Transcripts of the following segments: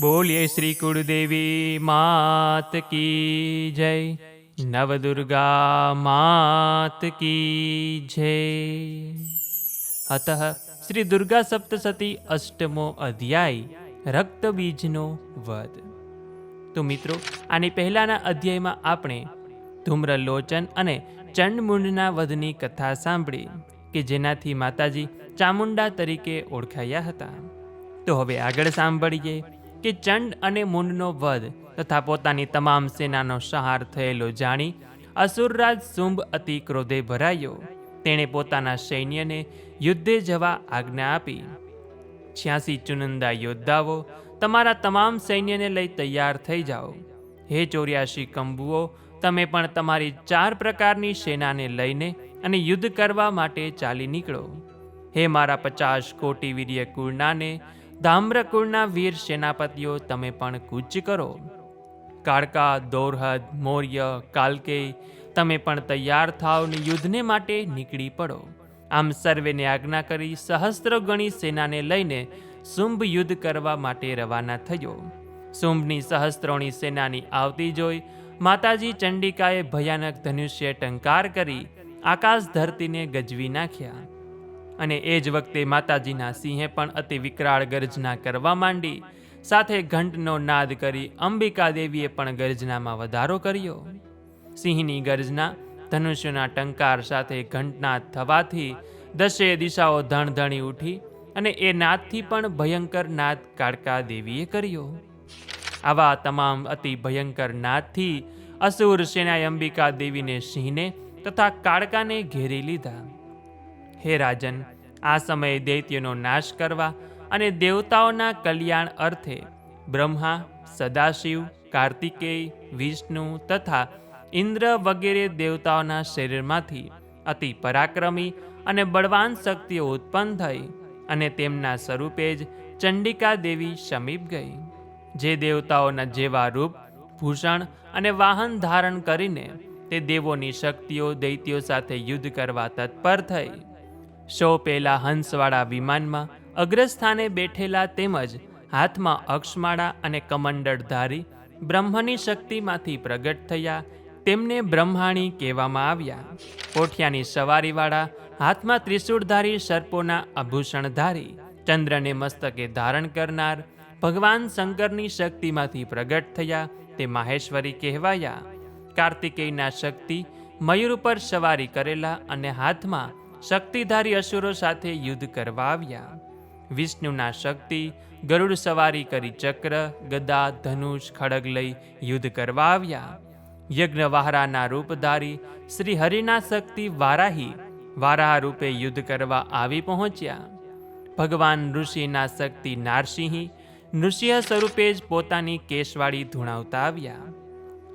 બોલીએ શ્રી કુળદેવી, માત કી જય. નવદુર્ગા, માત કી જય. અતઃ શ્રી દુર્ગા સપ્તસતી અષ્ટમો અધ્યાય રક્તબીજનો વધ. તો મિત્રો, આની પહેલાના અધ્યાયમાં આપણે ધૂમ્રલોચન અને ચંડમુંડના વધની કથા સાંભળી, કે જેનાથી માતાજી ચામુંડા તરીકે ઓળખાયા હતા. તો હવે આગળ સાંભળીએ. કે ચંડ અને મુંડનો વધ તથા પોતાની તમામ સેનાનો સહાર થયેલો જાણી અસુરરાજ શુંભ અતિ ક્રોધે ભરાયો. તેણે પોતાના સૈન્યને યુદ્ધે જવા આજ્ઞા આપી. છ્યાસી ચુનંદા યોદ્ધાઓ, તમારા તમામ સૈન્યને લઈ તૈયાર થઈ જાઓ. હે ચોર્યાસી કંબુઓ, તમે પણ તમારી ચાર પ્રકારની સેનાને લઈને અને યુદ્ધ કરવા માટે ચાલી નીકળો. હે મારા પચાસ કોટી વીર્ય કુળનાને ધામ્ર કુળના વીર સેનાપતિઓ તમે પણ કૂચ કરો. કાળકા, દોરહદ, મૌર્ય, કાલકેય, તમે પણ તૈયાર થાવ ને યુદ્ધને માટે નીકળી પડો. આમ સર્વેને આજ્ઞા કરી સહસ્ત્ર ગણી સેનાને લઈને શુંભ યુદ્ધ કરવા માટે રવાના થયો. શુંભની સહસ્ત્રોની સેનાની આવતી જોઈ માતાજી ચંડિકાએ ભયાનક ધનુષ્ય ટંકાર કરી આકાશ ધરતીને ગજવી નાખ્યા. અને એ જ વખતે માતાજીના સિંહે પણ અતિ વિકરાળ ગર્જના કરવા માંડી. સાથે ઘંટનો નાદ કરી અંબિકા દેવીએ પણ ગર્જનામાં વધારો કર્યો. સિંહની ગર્જના ધનુષ્યના ટંકાર સાથે ઘંટનાદ થવાથી દશે દિશાઓ ધણધણી ઉઠી અને એ નાદથી પણ ભયંકર નાદ કાળકા દેવીએ કર્યો. આવા તમામ અતિ ભયંકર નાદથી અસુર સેનાએ અંબિકા દેવીને સિંહને તથા કાળકાને ઘેરી લીધા. હે રાજન, આ સમયે દૈત્યનો નાશ કરવા અને દેવતાઓના કલ્યાણ અર્થે બ્રહ્મા, સદાશિવ, કાર્તિકેય, વિષ્ણુ તથા ઇન્દ્ર વગેરે દેવતાઓના શરીરમાંથી અતિ પરાક્રમી અને બળવાન શક્તિઓ ઉત્પન્ન થઈ અને તેમના સ્વરૂપે જ ચંડિકા દેવી સમીપ ગઈ. જે દેવતાઓના જેવા રૂપ, ભૂષણ અને વાહન ધારણ કરીને તે દેવોની શક્તિઓ દૈત્યો સાથે યુદ્ધ કરવા તત્પર થઈ. શો પહેલાં હંસવાળા વિમાનમાં અગ્રસ્થાને બેઠેલા તેમજ હાથમાં અક્ષમાળા અને કમંડળધારી બ્રહ્મની શક્તિમાંથી પ્રગટ થયા, તેમને બ્રહ્માણી કહેવામાં આવ્યા. કોઠિયાની સવારીવાળા હાથમાં ત્રિશૂળધારી સર્પોના આભૂષણધારી, ચંદ્રને મસ્તકે ધારણ કરનાર ભગવાન શંકરની શક્તિમાંથી પ્રગટ થયા, તે માહેશ્વરી કહેવાયા. કાર્તિકેયના શક્તિ મયુર ઉપર સવારી કરેલા અને હાથમાં શક્તિધારી અસુરો સાથે યુદ્ધ કરવા આવ્યા. વિષ્ણુના શક્તિ, ગરુડ સવારી કરી ચક્ર, ગદા, ધનુષ, ખડગ લઈ યુદ્ધ કરવા આવ્યા. યજ્ઞવાહરાના રૂપધારી શ્રી હરિના શક્તિ વારાહી વારાહ રૂપે યુદ્ધ કરવા આવી પહોંચ્યા. ભગવાન ઋષિના શક્તિ નારસિંહી નૃસિંહ સ્વરૂપે જ પોતાની કેશવાળી ધૂણાવતા આવ્યા.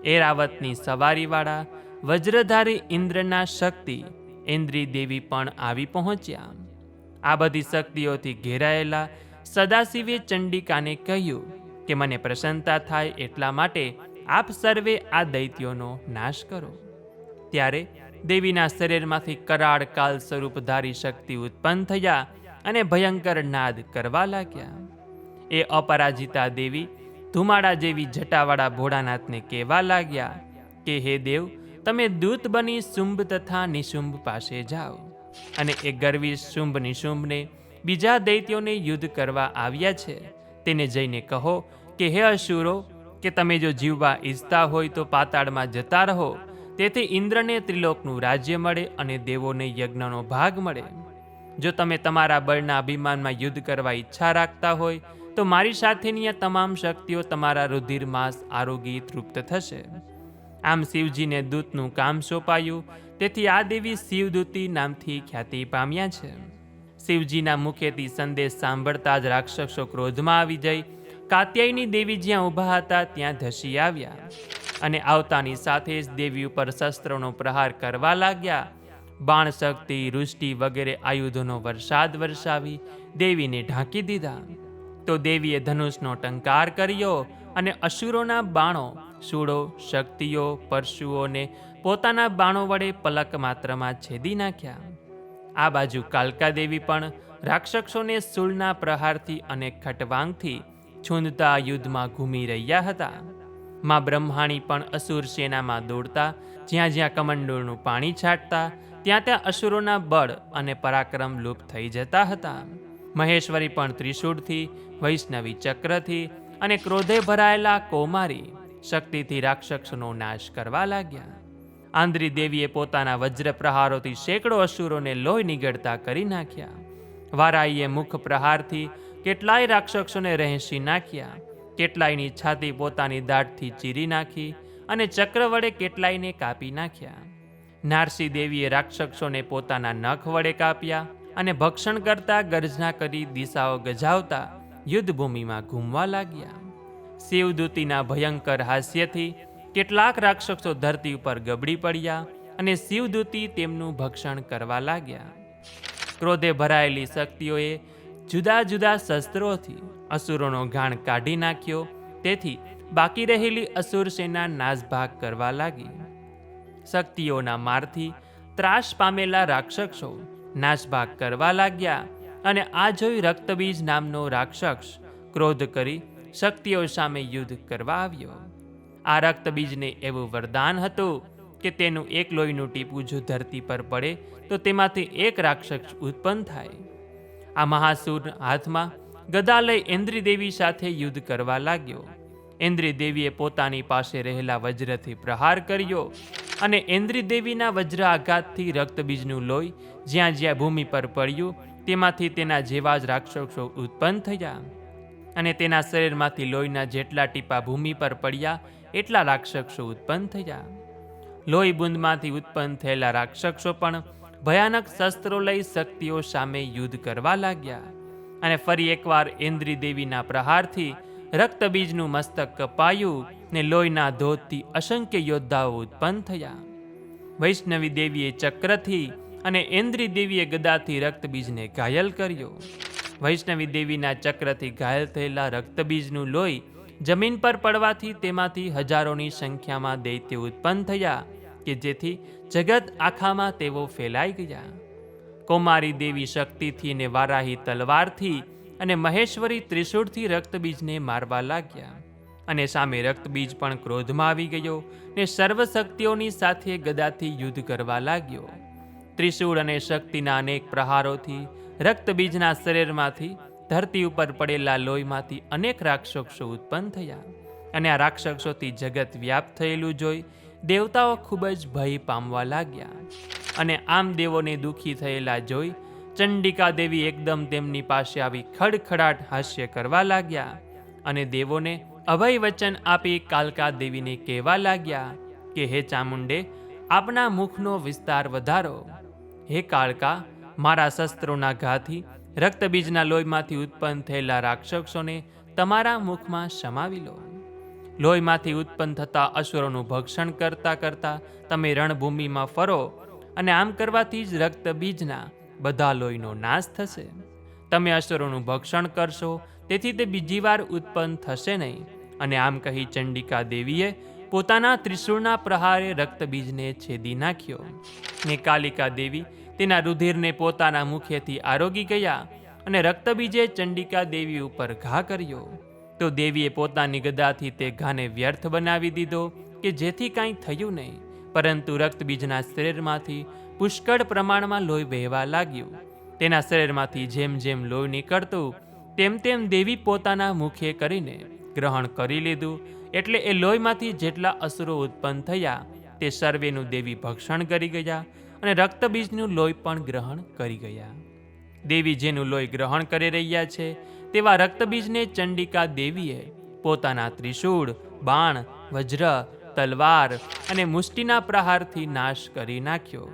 એરાવતની સવારીવાળા, વજ્રધારી ઇન્દ્રના શક્તિ ઇન્દ્રી દેવી પણ આવી પહોંચ્યા. આ બધી શક્તિઓથી ઘેરાયેલા સદાશિવે ચંડિકાને કહ્યું કે મને પ્રસન્નતા થાય એટલા માટે આપ સર્વે આ દૈત્યોનો નાશ કરો. ત્યારે દેવીના શરીરમાંથી કરાળ કાલ સ્વરૂપ ધારી શક્તિ ઉત્પન્ન થયા અને ભયંકર નાદ કરવા લાગ્યા. એ અપરાજિતા દેવી ધુમાડા જેવી જટાવાળા ભોળાનાથને કહેવા લાગ્યા કે, હે દેવ તમે દૂત બની શુંભ તથા નિશુંભ પાસે જાઓ. અને એ ગર્વી શુંભ નિશુંભને બીજા દૈત્યોને યુદ્ધ કરવા આવ્યા છે. તેને જઈને કહો કે, હે અસુરો કે તમે જો જીવવા ઈચ્છતા હોય તો પાતાળમાં જતા રહો. તેથી ઇન્દ્રને ત્રિલોકનું રાજ્ય મળે અને દેવોને યજ્ઞનો ભાગ મળે. જો તમે તમારા બળના અભિમાનમાં યુદ્ધ કરવા ઈચ્છા રાખતા હોય, તો મારી સાથેની આ તમામ શક્તિઓ તમારા રુધિર માસ આરોગી તૃપ્ત થશે. આમ શિવજીને દૂતનું કામ સોંપાયું. તેથી આ દેવી શિવદૂતી નામથી ખ્યાતિ પામ્યા છે. શિવજીના મુખેથી સંદેશ સાંભળતા જ રાક્ષસો ક્રોધમાં આવી જઈ. કાત્યાયની દેવી જ્યાં ઊભા હતા, ત્યાં ધસી આવ્યા અને આવતાની સાથે જ દેવી ઉપર શસ્ત્રોનો પ્રહાર કરવા લાગ્યા. બાણ શક્તિ વૃષ્ટિ વગેરે આયુધોનો વરસાદ વરસાવી દેવીને ઢાંકી દીધા. તો દેવીએ ધનુષનો ટંકાર કર્યો અને અસુરોના બાણો શૂળો શક્તિઓ પરશુઓને પોતાના બાણો વડે પલક માત્રમાં છેદી નાખ્યા. આ બાજુ કાલકા દેવી પણ રાક્ષસોને શૂળના પ્રહારથી અને ખટવાંગથી છૂંદતા યુદ્ધમાં ઘૂમી રહ્યા હતા. માં બ્રહ્માણી પણ અસુર સેનામાં દોડતા, જ્યાં જ્યાં કમંડોળનું પાણી છાંટતા, ત્યાં ત્યાં અસુરોના બળ અને પરાક્રમ લુપ્ત થઈ જતા હતા. મહેશ્વરી પણ ત્રિશૂળથી, વૈષ્ણવી ચક્રથી અને ક્રોધે ભરાયેલા કૌમારી શક્તિથી રાક્ષસનો નાશ કરવા લાગ્યા. આંદ્રી દેવીએ પોતાના વજ્ર પ્રહારોથી સેંકડો અસુરોને લોહી નીગળતા કરી નાખ્યા. વારાઈએ મુખ પ્રહારથી કેટલાય રાક્ષસોને રહેસી નાખ્યા. કેટલાયની છાતી પોતાની દાઢથી ચીરી નાખી અને ચક્ર વડે કેટલાયને કાપી નાખ્યા. નારસી દેવીએ રાક્ષસોને પોતાના નખ વડે કાપ્યા. અને ભક્ષણ કરતા ગર્જના કરી દિશાઓ ગજાવતા યુદ્ધભૂમિમાં ઘૂમવા લાગ્યા. શિવદૂતીના ભયંકર હાસ્યથી કેટલાક રાક્ષસો ધરતી ઉપર ગબડી પડ્યા અને શિવદૂતી તેમનું ભક્ષણ કરવા લાગ્યા. ક્રોધે ભરાયેલી શક્તિઓએ જુદા જુદા શસ્ત્રોથી અસુરોનો ઘાણ કાઢી નાખ્યો, તેથી બાકી રહેલી અસુર સેના નાસભાગ કરવા લાગી. શક્તિઓના મારથી ત્રાસ પામેલા રાક્ષસો નાસભાગ કરવા લાગ્યા અને આ જોઈ રક્તબીજ નામનો રાક્ષસ ક્રોધ કરી શક્તિઓ સામે યુદ્ધ કરવા આવ્યો. આ રક્તબીજને એવું વરદાન હતું કે તેનું એક લોહીનું ટીપું જો ધરતી પર પડે તો તેમાંથી એક રાક્ષસ ઉત્પન્ન થાય. આ મહાસુર હાથમાં ગદા લઈ ઇન્દ્રિદેવી સાથે યુદ્ધ કરવા લાગ્યો. ઇન્દ્રિદેવીએ પોતાની પાસે રહેલા વજ્રથી પ્રહાર કર્યો અને ઇન્દ્રિદેવીના વજ્ર આઘાતથી રક્તબીજનું લોહી જ્યાં જ્યાં ભૂમિ પર પડ્યું, તેમાંથી તેના જેવા જ રાક્ષસો ઉત્પન્ન થયા. અને તેના શરીરમાંથી લોહીના જેટલા ટીપા ભૂમિ પર પડ્યા, એટલા રાક્ષસો ઉત્પન્ન થયા. લોહી બુંદમાંથી ઉત્પન્ન થયેલા રાક્ષસો પણ ભયાનક શસ્ત્રો લઈ શક્તિઓ સામે યુદ્ધ કરવા લાગ્યા. અને ફરી એકવાર ઇન્દ્રી દેવીના પ્રહારથી રક્તબીજનું મસ્તક કપાયું ને લોહીના ધોધથી અસંખ્ય યોદ્ધાઓ ઉત્પન્ન થયા. વૈષ્ણવી દેવીએ ચક્રથી અને ઇન્દ્રી દેવીએ ગદાથી રક્તબીજને ઘાયલ કર્યો. વૈષ્ણવી દેવીના ચક્રથી ઘાયલ થયેલા રક્તબીજનું લોહી જમીન પર પડવાથી તેમાંથી હજારોની સંખ્યામાં દૈત્ય ઉત્પન્ન થયા કે જેથી જગત આખામાં તેઓ ફેલાઈ ગયા. કૌમારી દેવી શક્તિથી ને વારાહી તલવારથી અને મહેશ્વરી ત્રિશૂળથી રક્તબીજને મારવા લાગ્યા. અને સામે રક્તબીજ પણ ક્રોધમાં આવી ગયો ને સર્વ શક્તિઓની સાથે ગદાથી યુદ્ધ કરવા લાગ્યો. ત્રિશૂળ અને શક્તિના અનેક પ્રહારોથી રક્તબીજના શરીરમાંથી ધરતી ઉપર પડેલા લોહીમાંથી અનેક રાક્ષસો ઉત્પન્ન થયા. અને આ રાક્ષસોથી જગત વ્યાપ થયેલું જોઈ દેવતાઓ ખૂબ જ ભય પામવા લાગ્યા. અને આમ દેવોને દુઃખી થયેલા જોઈ ચંડિકા દેવી એકદમ તેમની પાસે આવી ખડખડાટ હાસ્ય કરવા લાગ્યા અને દેવોને અભય વચન આપી કાલકા દેવીને કહેવા લાગ્યા કે, હે ચામુંડે, આપના મુખનો વિસ્તાર વધારો. હે કાળકા, મારા શસ્ત્રોના ઘાથી, રક્તબીજના લોહીમાંથી ઉત્પન્ન થયેલા રાક્ષસોને તમારા મુખમાં સમાવી લો. લોહીમાંથી ઉત્પન્ન થતા અસુરોનું ભક્ષણ કરતા કરતા તમે રણભૂમિમાં ફરો અને આમ કરવાથી જ રક્તબીજના બધા લોહીનો નાશ થશે. તમે અસુરોનું ભક્ષણ કરશો, તેથી તે બીજી વાર ઉત્પન્ન થશે નહીં. અને આમ કહી ચંડિકા દેવીએ પોતાના ત્રિશૂળના પ્રહારે રક્તબીજને છેદી નાખ્યો. ને કાલિકા દેવી તેના રુધિરને પોતાના મુખેથી આરોગી ગયા અને રક્તબીજે ચંડિકા દેવી ઉપર ઘા કર્યો. તો દેવીએ પોતાની ગદાથી તે ઘાને વ્યર્થ બનાવી દીધો કે જેથી કાંઈ થયું નહીં, પરંતુ રક્તબીજના શરીરમાંથી પુષ્કળ પ્રમાણમાં લોહી વહેવા લાગ્યું. તેના શરીરમાંથી જેમ જેમ લોહી નીકળતું, તેમ તેમ દેવી પોતાના મુખે કરીને ગ્રહણ કરી લીધું. એટલે એ લોહીમાંથી જેટલા અસુરો ઉત્પન્ન થયા, તે સર્વેનું દેવી ભક્ષણ કરી ગયા અને રક્તબીજનું લોહી પણ ગ્રહણ કરી ગયા. દેવી જેનું લોહી ગ્રહણ કરી રહ્યા છે, તેવા રક્તબીજને ચંડિકા દેવીએ પોતાના ત્રિશૂળ, બાણ, વજ્ર, તલવાર અને મુષ્ટિના પ્રહારથી નાશ કરી નાખ્યો.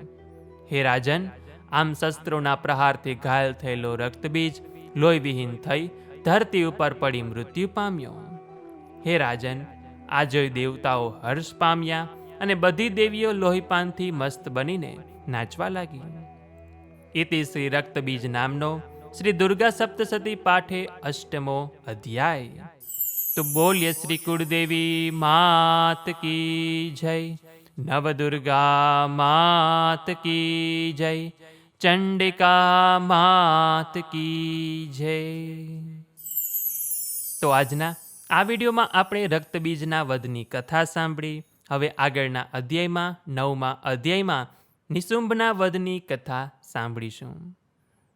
હે રાજન, આમ શસ્ત્રોના પ્રહારથી ઘાયલ થયેલો રક્તબીજ લોહીવિહીન થઈ ધરતી ઉપર પડી મૃત્યુ પામ્યો. હે રાજન, આ જોઈ દેવતાઓ હર્ષ પામ્યા અને બધી દેવીઓ લોહીપાનથી મસ્ત બનીને નાચવા લાગી. ઇતિ શ્રી રક્તબીજ નામનો શ્રી દુર્ગા સપ્તસતી પાઠે અષ્ટમો અધ્યાય. તો બોલ્ય શ્રી કુળદેવી, માત કી જય. નવદુર્ગા માત કી જય ચંડિકા માત કી જય તો આજના આ વિડીયોમાં આપણે રક્તબીજના વધની કથા સાંભળી, હવે આગળના અધ્યાયમાં, નવમા અધ્યાયમાં નિશુંભના વધની કથા સાંભળીશું.